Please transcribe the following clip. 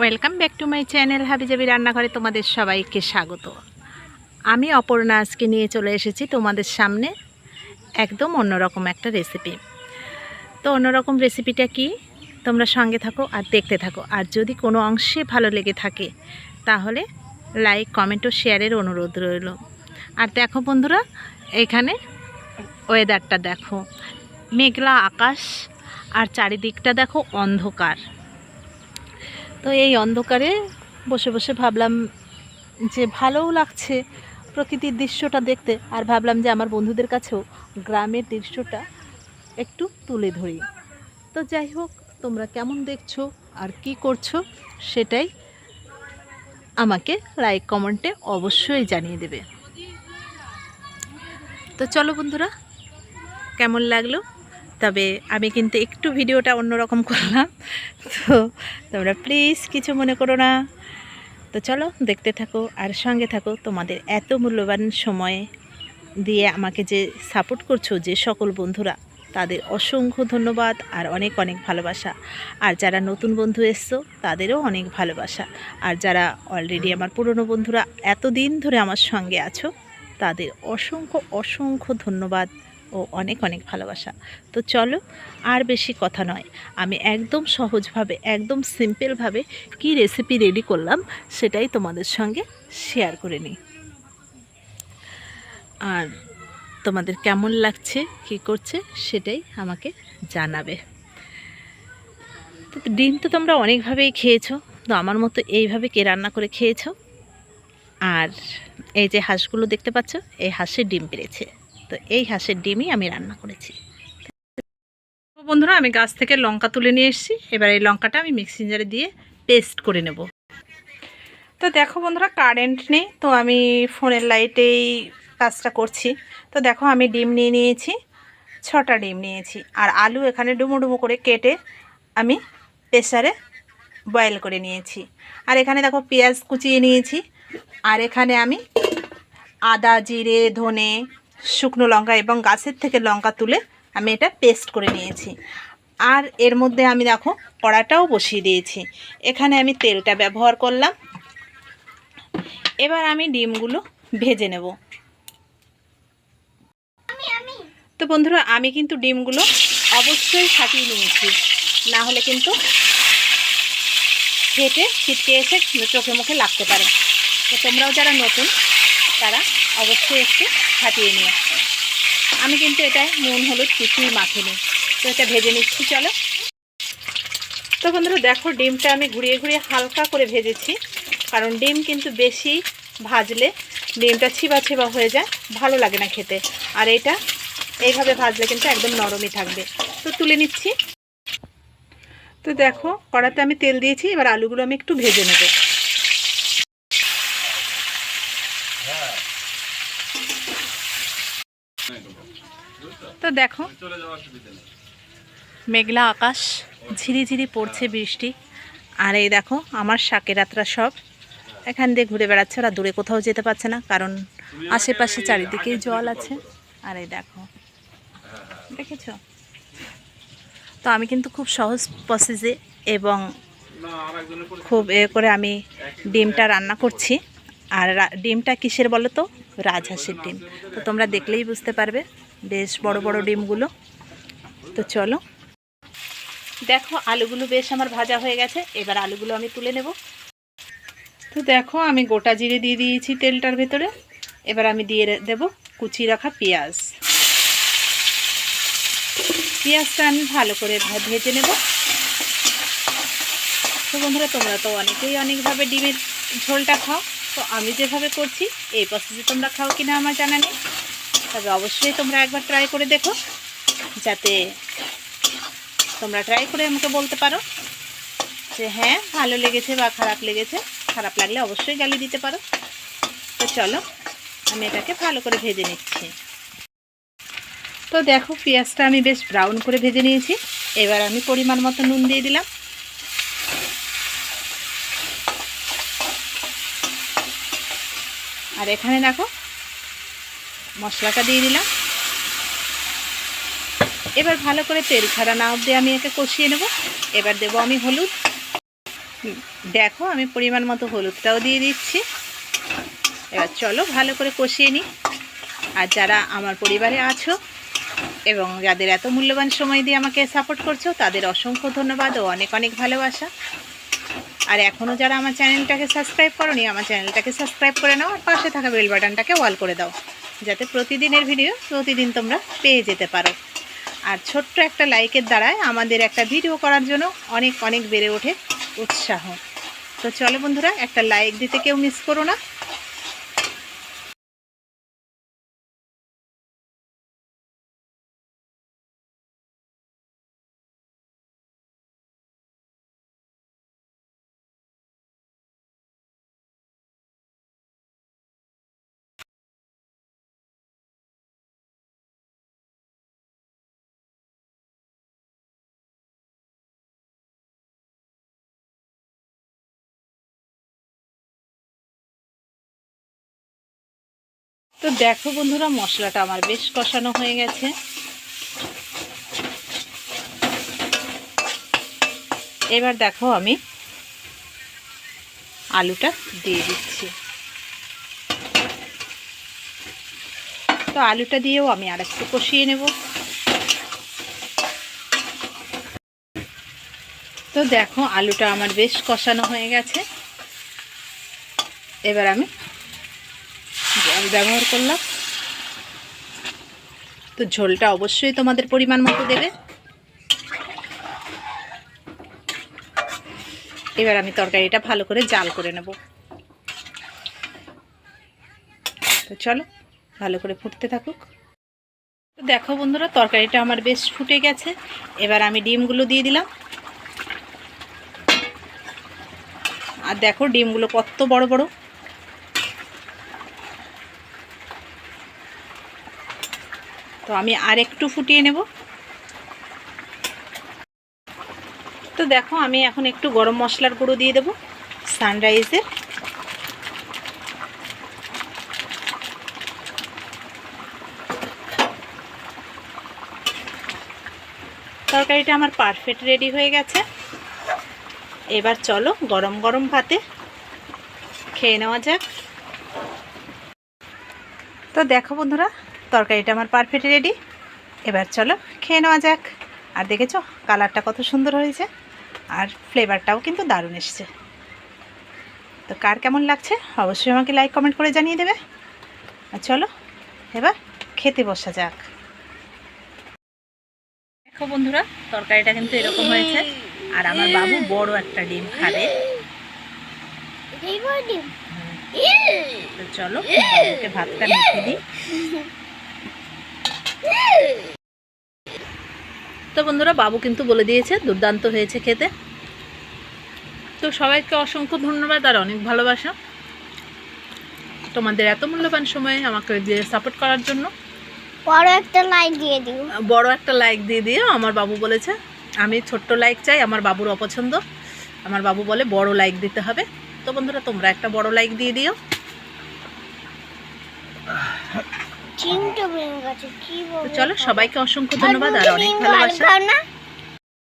Welcome back to my channel হাবিজাবি রান্নাঘরে তোমাদের সবাইকে স্বাগত। আমি অপর্ণা, আজকে নিয়ে চলে এসেছি তোমাদের সামনে একদম অন্যরকম একটা রেসিপি তো অন্যরকম রেসিপিটা কি? তোমরা সঙ্গে থাকো আর দেখতে থাকো। আর যদি কোনো অংশে ভালো লেগে থাকে, তাহলে লাইক কমেন্ট ও শেয়ারের অনুরোধ রইল। আর দেখো বন্ধুরা, এখানে ওয়েদারটা দেখো। মেঘলা আকাশ, আর চারিদিকটা দেখো অন্ধকার। তো এই অন্ধকারে বসে বসে ভাবলাম যে ভালোও লাগছে প্রকৃতির দৃশ্যটা দেখতে, আর ভাবলাম যে আমার বন্ধুদের কাছেও গ্রামের দৃশ্যটা একটু তুলে ধরি। তো যাই হোক, তোমরা কেমন দেখছ আর কি করছ সেটাই আমাকে লাইক কমেন্টে অবশ্যই জানিয়ে দেবে। তো চলো বন্ধুরা, কেমন লাগল? তবে আমি কিন্তু একটু ভিডিওটা অন্যরকম করলাম। তো তোমরা প্লিজ কিছু মনে করো না। তো চলো দেখতে থাকো আর সঙ্গে থাকো। তোমাদের এত মূল্যবান সময় দিয়ে আমাকে যে সাপোর্ট করছ, যে সকল বন্ধুরা, তাদের অসংখ্য ধন্যবাদ আর অনেক অনেক ভালোবাসা। আর যারা নতুন বন্ধু এসছো, তাদেরও অনেক ভালোবাসা। আর যারা অলরেডি আমার পুরনো বন্ধুরা এতদিন ধরে আমার সঙ্গে আছো, তাদের অসংখ্য অসংখ্য ধন্যবাদ। ও অনেক অনেক ভালোবাসা। তো চলো, আর বেশি কথা নয়। আমি একদম সহজভাবে, একদম সিম্পলভাবে কি রেসিপি রেডি করলাম সেটাই তোমাদের সঙ্গে শেয়ার করে নিই। আর তোমাদের কেমন লাগছে, কি করছে সেটাই আমাকে জানাবে। তো ডিম তো তোমরা অনেকভাবেই খেয়েছো, তো আমার মতো এইভাবে কে রান্না করে খেয়েছো? আর এই যে হাঁসগুলো দেখতে পাচ্ছ, এই হাঁসের ডিম পেরেছে। তো এই হাঁসের ডিমই আমি রান্না করেছি। বন্ধুরা, আমি গাছ থেকে লঙ্কা তুলে নিয়ে এসেছি। এবার এই লঙ্কাটা আমি মিক্সিং জারে দিয়ে পেস্ট করে নেব। তো দেখো বন্ধুরা, কারেন্ট নেই, তো আমি ফোনের লাইটেই কাজটা করছি। তো দেখো, আমি ডিম নিয়ে নিয়েছি, ছটা ডিম নিয়েছি। আর আলু এখানে ডুমো ডুমো করে কেটে আমি প্রেসারে বয়েল করে নিয়েছি। আর এখানে দেখো, পেঁয়াজ কুচিয়ে নিয়েছি। আর এখানে আমি আদা, জিরে, ধনে শুকনো লঙ্কা এবং গাছের থেকে লঙ্কা তুলে আমি এটা পেস্ট করে নিয়েছি। আর এর মধ্যে আমি দেখো কড়াটাও বসিয়ে দিয়েছি। এখানে আমি তেলটা ব্যবহার করলাম। এবার আমি ডিমগুলো ভেজে নেব। তো বন্ধুরা আমি কিন্তু ডিমগুলো অবশ্যই ফাটিয়ে নিয়েছি। না হলে কিন্তু ফেটে ছিটকে এসে চোখে মুখে লাগতে পারে। তো তোমরাও যারা নতুন তারা অবশ্যই একটু ফাটিয়ে নিও আমি কিন্তু এটায় নুন, হলুদ, কিছুই মাখিনি তো এটা ভেজে নিচ্ছি, চলো। তো বন্ধুরা, দেখো, ডিমটা আমি ঘুরিয়ে ঘুরিয়ে হালকা করে ভেজেছি। কারণ ডিম কিন্তু বেশি ভাজলে ডিমটা ছিবা ছিবা হয়ে যায়, ভালো লাগে না খেতে। আর এটা এইভাবে ভাজলে কিন্তু একদম নরমই থাকবে। তো তুলে নিচ্ছি। তো দেখো, কড়াতে আমি তেল দিয়েছি, এবার আলুগুলো আমি একটু ভেজে নেব। তো দেখো। মেঘলা আকাশ, ঝিরিঝিরি পড়ছে বৃষ্টি। আর এই দেখো, আমার শাকেরাতরা সব। এখান দিয়ে ঘুরে বেড়াচ্ছে, ওরা দূরে কোথাও যেতে পারছে না, কারণ আশেপাশে চারিদিকেই জল আছে। আর এই দেখো, দেখেছ? তো আমি কিন্তু খুব সহজ প্রসেসে এবং খুব এ করে আমি ডিমটা রান্না করছি। আর ডিমটা কিসের বলো তো? রাজহাঁসের ডিম। তো তোমরা দেখলেই বুঝতে পারবে। বেশ বড় বড় ডিমগুলো। তো চলো। দেখো, আলুগুলো বেশ আমার ভাজা হয়ে গেছে। এবার আলুগুলো আমি তুলে নেব। তো দেখো, আমি গোটা জিরে দিয়ে দিয়েছি তেলটার ভেতরে। এবার আমি দিয়ে দেব কুচি রাখা পেঁয়াজ। পেঁয়াজটা আমি ভালো করে ভেজে নেব। তো বন্ধুরা, তোমরা তো অনেকেই অনেকভাবে ডিমের ঝোলটা খাও। তো আমি যেভাবে করছি, এই প্রসেসে তোমরা খাও কিনা আমার জানা নেই। তবে অবশ্যই তোমরা একবার ট্রাই করে দেখো, যাতে তোমরা ট্রাই করে আমাকে বলতে পারো যে হ্যাঁ ভালো লেগেছে বা খারাপ লেগেছে। খারাপ লাগলে অবশ্যই গালি দিতে পারো। তো চলো, আমি এটাকে ভালো করে ভেজে নিচ্ছি। তো দেখো, পেঁয়াজটা আমি বেশ ব্রাউন করে ভেজে নিয়েছি। এবার আমি পরিমাণ মতো নুন দিয়ে দিলাম। আর এখানে দেখো মশলাটা দিয়ে দিলাম। এবার ভালো করে তেল ছাড়া না অবধি আমি একে কষিয়ে নেব। এবার দেবো আমি হলুদ। দেখো আমি পরিমাণ মতো হলুদটাও দিয়ে দিচ্ছি। এবার চলো ভালো করে কষিয়ে নিই। আর যারা আমার পরিবারে আছো এবং যাদের এত মূল্যবান সময় দিয়ে আমাকে সাপোর্ট করছ, তাদের অসংখ্য ধন্যবাদ ও অনেক অনেক ভালোবাসা। আর এখনও যারা আমার চ্যানেলটাকে সাবস্ক্রাইব করোনি, আমার চ্যানেলটাকে সাবস্ক্রাইব করে নাও আর পাশে থাকা বেল বাটনটাকে অল করে দাও। যাতে প্রতিদিনের ভিডিও প্রতিদিন তোমরা পেয়ে যেতে পারো। আর ছোট্ট একটা লাইকের দ্বারায় আমাদের একটা ভিডিও করার জন্য অনেক অনেক বেড়ে ওঠে উৎসাহ। তো চলো বন্ধুরা, একটা লাইক দিতে কেউ মিস করো না। তো দেখো বন্ধুরা, মশলাটা আমার বেশ কষানো হয়ে গেছে। এবার দেখো আমি আলুটা দিয়ে দিচ্ছি। তো আলুটা দিয়েও আমি আর একটু কষিয়ে নেব। তো দেখো, আলুটা আমার বেশ কষানো হয়ে গেছে। এবার আমি জল ব্যবহার করলাম। তো ঝোলটা অবশ্যই তোমাদের পরিমাণ মতো দেবে। এবার আমি তরকারিটা ভালো করে জাল করে নেব। তো চলো, ভালো করে ফুটতে থাকুক। দেখো বন্ধুরা, তরকারিটা আমার বেশ ফুটে গেছে। এবার আমি ডিমগুলো দিয়ে দিলাম। আর দেখো, ডিমগুলো কত বড় বড়। তো আমি আর একটু ফুটিয়ে নেব। তো দেখো, আমি এখন একটু গরম মশলার গুঁড়ো দিয়ে দেবো সানরাইজের তরকারিটা আমার পারফেক্ট রেডি হয়ে গেছে। এবার চলো গরম গরম ভাতে খেয়ে নেওয়া যাক। তো দেখো বন্ধুরা তরকারিটা আমার পারফেক্ট রেডি এবার চলো খেয়ে নেওয়া যাক। আর দেখেছ কালারটা কত সুন্দর হয়েছে। আর ফ্লেভারটাও কিন্তু দারুণ এসছে। তো কার কেমন লাগছে অবশ্যই আমাকে লাইক কমেন্ট করে জানিয়ে দেবে। আর চলো এবার খেতে বসা যাক। দেখো বন্ধুরা তরকারিটা কিন্তু এরকম হয়েছে। আর আমার বাবু বড় একটা ডিম খাবে। তো চলো বাবুকে ভাতটা মেখে দিই। তো বন্ধুরা বাবু কিন্তু বলে দিয়েছে দুর্দান্ত হয়েছে খেতে। তো সবাইকে অসংখ্য ধন্যবাদ আর অনেক ভালোবাসা। তোমাদের এত মূল্যবান সময়ে আমাকে দিয়ে সাপোর্ট করার জন্য। বড় একটা লাইক দিয়ে দিও। বড় একটা লাইক দিয়ে দিও আমার বাবু বলেছে। আমি ছোট্ট লাইক চাই আমার বাবুর অপছন্দ। আমার বাবু বলে বড় লাইক দিতে হবে। তো বন্ধুরা তোমরা একটা বড় লাইক দিয়ে দিও। চলো সবাইকে অসংখ্য ধন্যবাদ আর অনেক ভালোবাসা।